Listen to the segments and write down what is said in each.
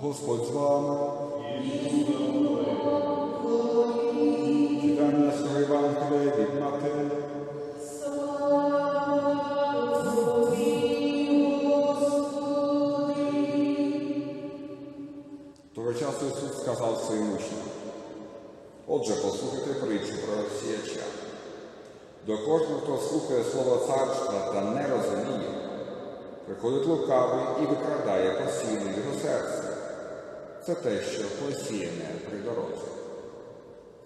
Господь з вами. Читання свого Євангелія від Матея. Того часу Ісус сказав своїм учням, Отже, послухайте притчу про сіяча. До кожного, хто слухає слово царства та не розуміє, приходить лукавий і викрадає посійне його серце. Це те, що посіяне при дорозі.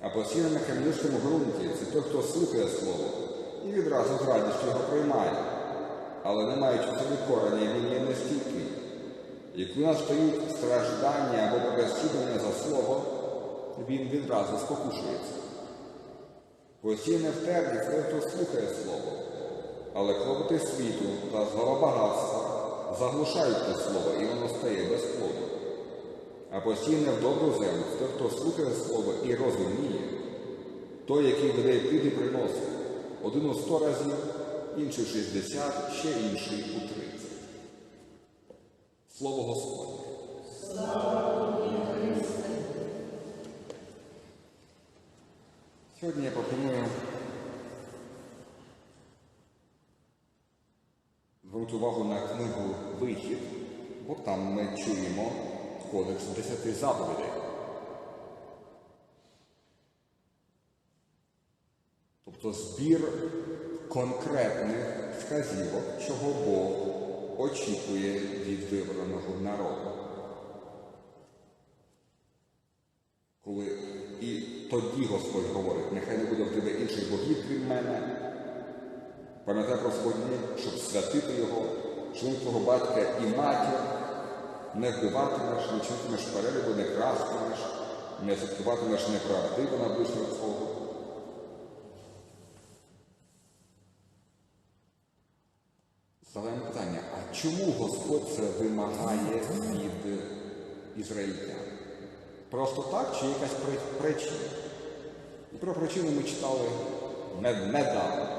А посіяне на кам'янистому ґрунті це той, хто слухає слово і відразу з радістю його приймає, але не маючи собі корення, він є нестійкий. І коли настають страждання або переслідування за слово, він відразу спокушується. Посійне в терні це хто слухає слово, але клопоти світу та злова багатства заглушають те слово, і воно стає без плоду. А постійне в добру землю той, хто слухає слово і розуміє, той, який веде плід приносить, один у сто разів, інший в шістдесят, ще інший у тридцять. Слово Господнє. Сьогодні я пропоную звернути увагу на книгу Вихід, бо там ми чуємо кодекс десяти заповідей. Тобто збір конкретних вказівок, чого Бог очікує від вибраного народу. Коли і тоді Господь говорить, нехай не буде в тебе інших богів, крім мене. Пам'ятай про Господні, щоб святити його, він твого батька і матір, не вбиватимеш, не чинитимеш перелюбу, не крастимеш, не святкуватимеш неправдиво на ближнього свого. Задаємо питання, а чому Господь це вимагає від ізраїльтян? Просто так чи якась причина? І про причину ми читали недавно.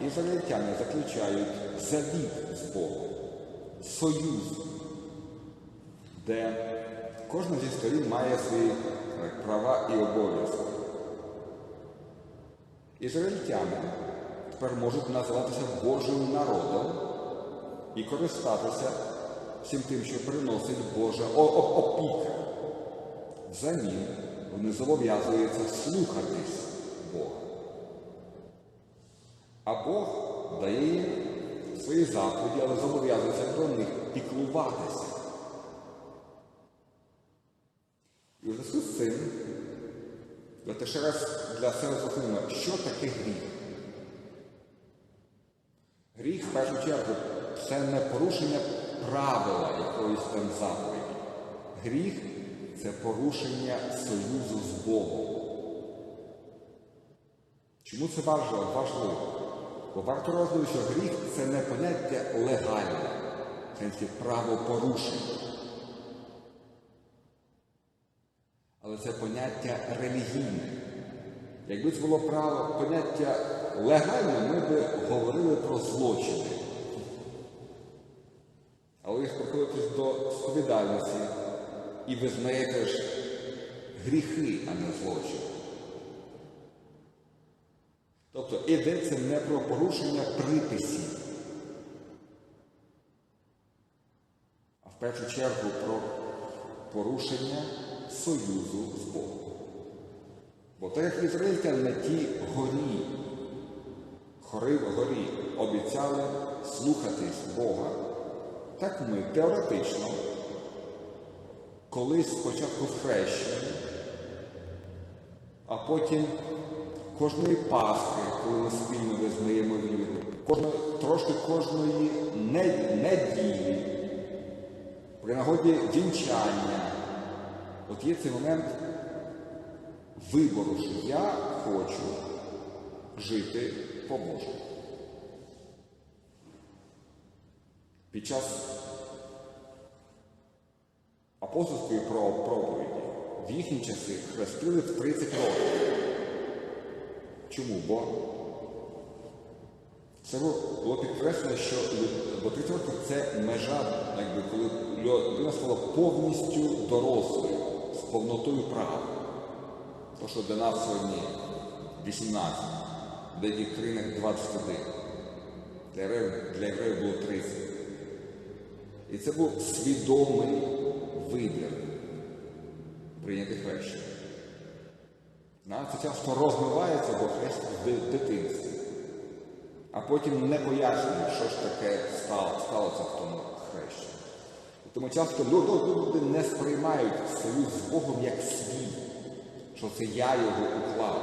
Ізраїльтяни заключають завіт з Богом, союз, де кожна зі сторін має свої права і обов'язки. Ізраїльтяни тепер можуть називатися Божим народом і користатися всім тим, що приносить Божа опіка. Взамін вони зобов'язуються слухатись Бога. А Бог дає свої заповіді, але зобов'язується про них піклуватися. І зв'язку з цим, давайте ще раз для себе зрозуміємо, що таке гріх. Гріх, в першу чергу, це не порушення правила якоїсь там заповіді. Гріх це порушення союзу з Богом. Чому це важливо? важливо? Бо варто розуміти, що гріх це не поняття легальне, в сенсі правопорушення. Але це поняття релігійне. Якби це було право поняття легальне, ми б говорили про злочини. Але ви приходите до сповідальності і визнаєте ж гріхи, а не злочини. Тобто йдеться не про порушення приписів, а в першу чергу про порушення союзу з Богом. Бо так як ізраїльтяни на тій горі, хори в горі, обіцяли слухатись Бога, так ми теоретично колись спочатку хрещені, а потім кожної Пасхи, коли ми спільно визнаємо віру, кожної, трошки кожної неділі, при нагоді вінчання. От є цей момент вибору, що я хочу жити по-божому. Під час апостольської проповіді в їхні часи хрестили в 30 років. Чому? Бо Це було підкреслено, що бо 30 років це межа, якби, коли людина стала повністю дорослою, з повнотою прав. То, що для нас сьогодні 18, в деяких країнах 21. Для євреїв, для євреїв було 30. І це був свідомий вибір прийняти хрещення. Це часто розмивається, бо хрещення в ди- дитинстві. А потім не пояснює, що ж таке стало, сталося в тому хрещенні. Тому часто люди не сприймають союз з Богом як свій, що це я його уклав.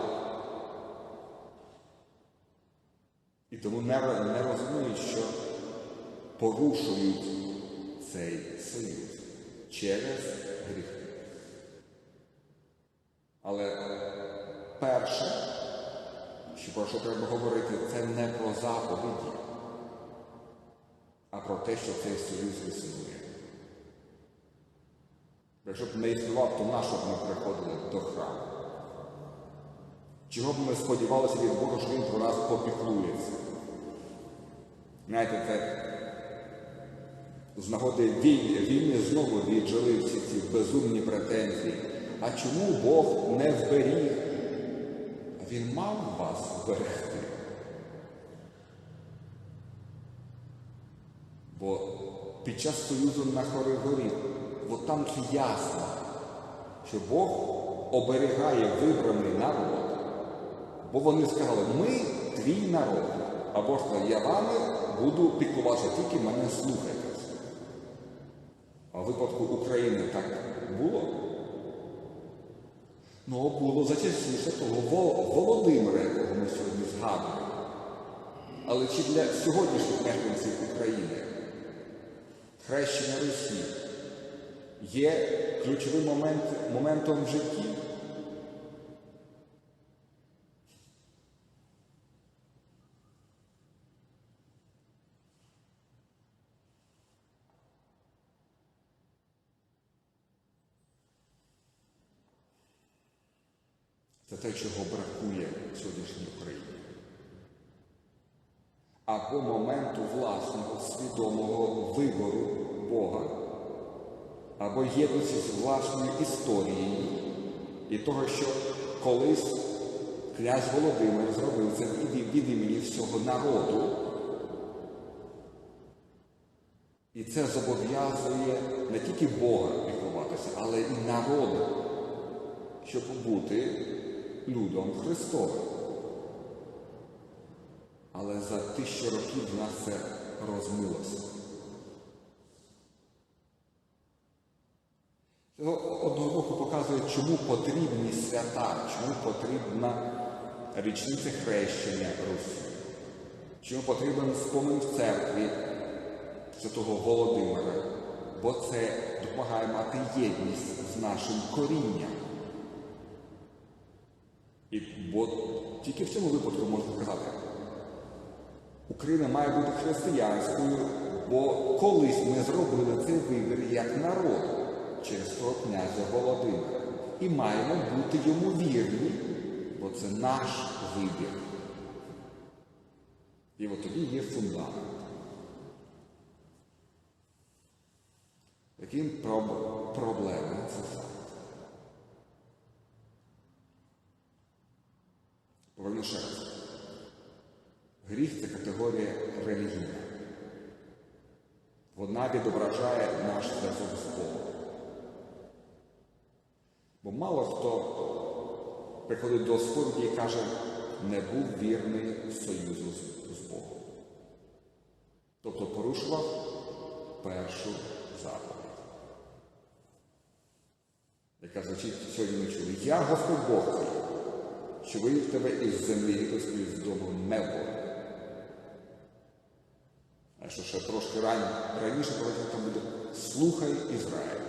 І тому не, не розуміють, що порушують цей союз через гріхи. Але перше, що про що треба говорити, це не про заповіді, а про те, що цей союз існує. Якщо б не існував, то нащо б ми приходили до храму? Чого б ми сподівалися від Бога, що Він про нас попіклується? Знаєте, це з нагоди війни, війни знову віджили всі ці безумні претензії. А чому Бог не вберіг? Він мав вас вберегти. Бо під час союзу на хорі горі, от там ясно, що Бог оберігає вибраний народ. Бо вони сказали, ми твій народ. А Бог сказав, я вами буду піклуватися, тільки мене слухайтесь. А в випадку України так було? Ну, було за частіше того Володимира, якого ми сьогодні згадуємо. Але чи для сьогоднішніх мешканців України хрещення Русі є ключовим момент, моментом в житті? Це те, чого бракує в сьогоднішній Україні. Або моменту власного свідомого вибору Бога, або єдності з власною історією і того, що колись князь Володимир зробив це від, імені всього народу. І це зобов'язує не тільки Бога піклуватися, але і народу, щоб бути людом Христовим. Але за тисячу років в нас це розмилося. Одного боку показує, чому потрібні свята, чому потрібна річниця хрещення Русі, чому потрібен спомин в церкві святого Володимира, бо це допомагає мати єдність з нашим корінням. Бо тільки в цьому випадку можна сказати, Україна має бути християнською, бо колись ми зробили цей вибір як народ через того князя Володимира. І маємо бути йому вірні, бо це наш вибір. І от тоді є фундамент. Яким проб- проблемам це раз. Гріх це категорія релігійна. Вона відображає наш зв'язок з Богом. Бо мало хто приходить до сповіді і каже, не був вірний союзу з Богом. Тобто порушував першу заповідь. Яка звучить сьогодні ми чули. Я Господь Бог твій, що вивів тебе із землі єгипетської з дому не було. А що ще трошки ран... раніше, коли там буде слухай Ізраїль.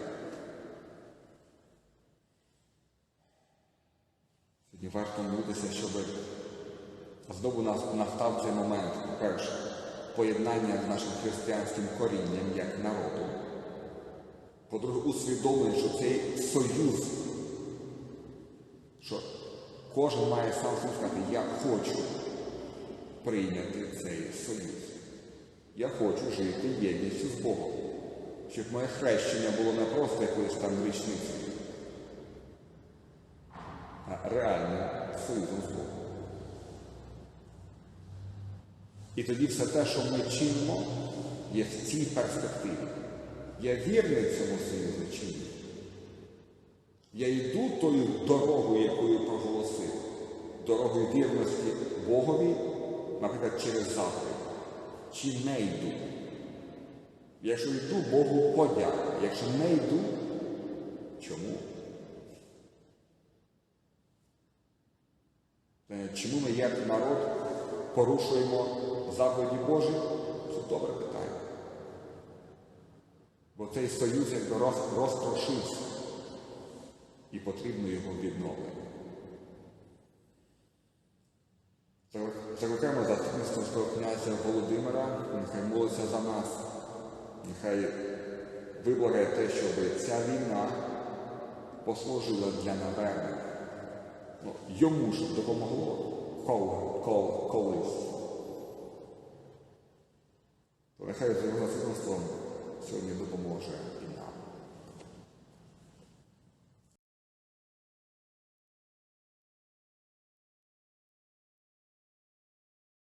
Сьогодні варто молитися, щоб знову нас настав цей момент, по-перше, поєднання з нашим християнським корінням як народу. По-друге, усвідомлення, що цей союз, кожен має сам сказати, я хочу прийняти цей союз. Я хочу жити єдністю з Богом, щоб моє хрещення було не просто якоюсь там річницею, а реальним союзом з Богом. І тоді все те, що ми чинимо, є в цій перспективі. Я вірний цьому союзу чи ні? Я йду тою дорогою, дорогою вірності Богові, наприклад, через заповідь. Чи не йду? Якщо йду, Богу подяка. Якщо не йду, чому? Е, Чому ми як народ порушуємо заповіді Божі? Це добре питання. Бо цей союз роз- розпрошився і потрібно його відновлення. Закликаємо за Московського князя Володимира, нехай молиться за нас, нехай виблагає те, щоб ця війна послужила для навернення. Ну, йому ж допомогло кол, кол, колись. Нехай за його заступництвом сьогодні допоможе.